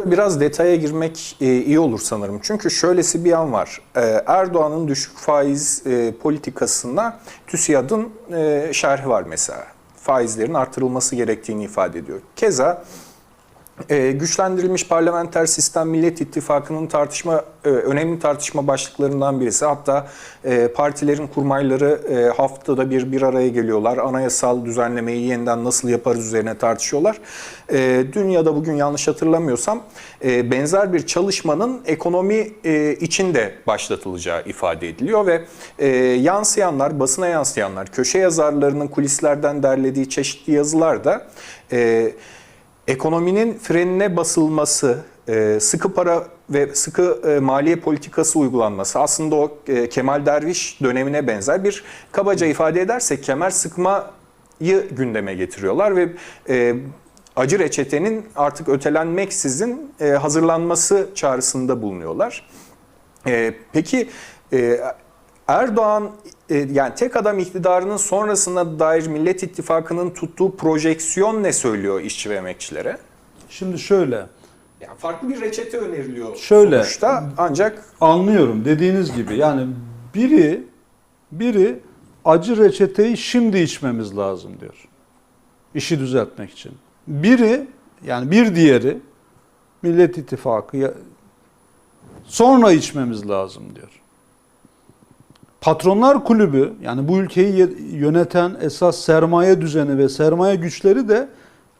Burada biraz detaya girmek e, iyi olur sanırım. Çünkü şöylesi bir an var. E, Erdoğan'ın düşük faiz e, politikasına TÜSİAD'ın şerhi var mesela. Faizlerin artırılması gerektiğini ifade ediyor. Keza e, güçlendirilmiş parlamenter sistem Millet İttifakı'nın tartışma e, önemli tartışma başlıklarından birisi. Hatta e, partilerin kurmayları e, haftada bir bir araya geliyorlar. Anayasal düzenlemeyi yeniden nasıl yaparız üzerine tartışıyorlar. E, dün ya da bugün yanlış hatırlamıyorsam benzer bir çalışmanın ekonomi e, içinde başlatılacağı ifade ediliyor ve yansıyanlar, basına yansıyanlar, köşe yazarlarının kulislerden derlediği çeşitli yazılar da ekonominin frenine basılması, e, sıkı para ve sıkı e, maliye politikası uygulanması aslında o e, Kemal Derviş dönemine benzer bir kabaca ifade edersek kemer sıkmayı gündeme getiriyorlar ve acı reçetenin artık ötelenmeksizin hazırlanması çağrısında bulunuyorlar. Peki Erdoğan e, yani tek adam iktidarının sonrasına dair Millet İttifakı'nın tuttuğu projeksiyon ne söylüyor işçi ve emekçilere? Şimdi şöyle Yani farklı bir reçete öneriliyor Şöyle. sonuçta ancak anlıyorum dediğiniz gibi yani biri biri acı reçeteyi şimdi içmemiz lazım diyor. İşi düzeltmek için. Biri yani bir diğeri Millet İttifakı ya- sonra içmemiz lazım diyor. Patronlar kulübü yani bu ülkeyi yöneten esas sermaye düzeni ve sermaye güçleri de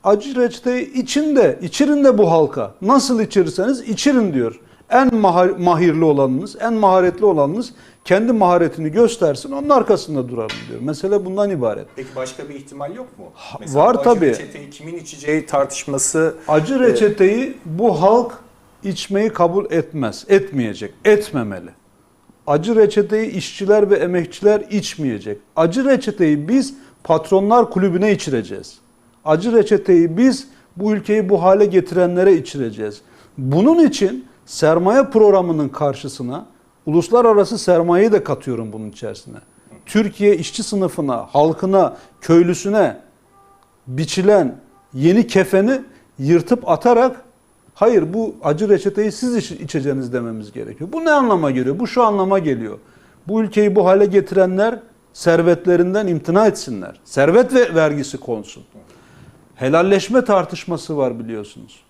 acı reçeteyi içinde, içirin de bu halka. Nasıl içirirseniz içirin diyor. En mahir- mahirli olanınız, en maharetli olanınız kendi maharetini göstersin, onun arkasında duralım diyor. Mesele bundan ibaret. peki başka bir ihtimal yok mu? var bu acı tabii. reçeteyi kimin içeceği tartışması Acı reçeteyi bu halk içmeyi kabul etmez, etmeyecek, etmemeli. Acı reçeteyi işçiler ve emekçiler içmeyecek. Acı reçeteyi biz patronlar kulübüne içireceğiz. Acı reçeteyi biz bu ülkeyi bu hale getirenlere içireceğiz. Bunun için sermaye programının karşısına uluslararası sermayeyi de katıyorum bunun içerisine. Türkiye işçi sınıfına, halkına, köylüsüne biçilen yeni kefeni yırtıp atarak hayır bu acı reçeteyi siz iç- içeceğiniz dememiz gerekiyor. Bu ne anlama geliyor? Bu şu anlama geliyor. Bu ülkeyi bu hale getirenler servetlerinden imtina etsinler. Servet ve vergisi konsun. Helalleşme tartışması var biliyorsunuz.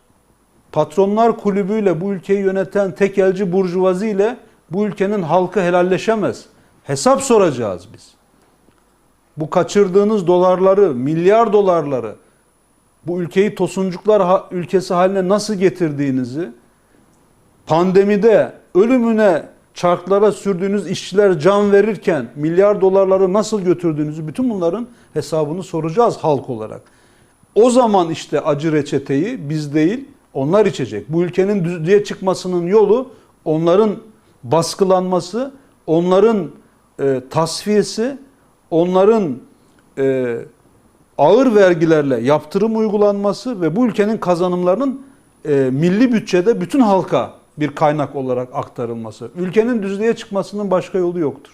Patronlar kulübüyle bu ülkeyi yöneten tekelci burjuvazi ile bu ülkenin halkı helalleşemez. Hesap soracağız biz. Bu kaçırdığınız dolarları, milyar dolarları bu ülkeyi tosuncuklar ülkesi haline nasıl getirdiğinizi, pandemide ölümüne çarklara sürdüğünüz işçiler can verirken milyar dolarları nasıl götürdüğünüzü bütün bunların hesabını soracağız halk olarak. O zaman işte acı reçeteyi biz değil onlar içecek. Bu ülkenin düzlüğe çıkmasının yolu onların baskılanması, onların e, tasfiyesi, onların e, ağır vergilerle yaptırım uygulanması ve bu ülkenin kazanımlarının e, milli bütçede bütün halka bir kaynak olarak aktarılması. Ülkenin düzlüğe çıkmasının başka yolu yoktur.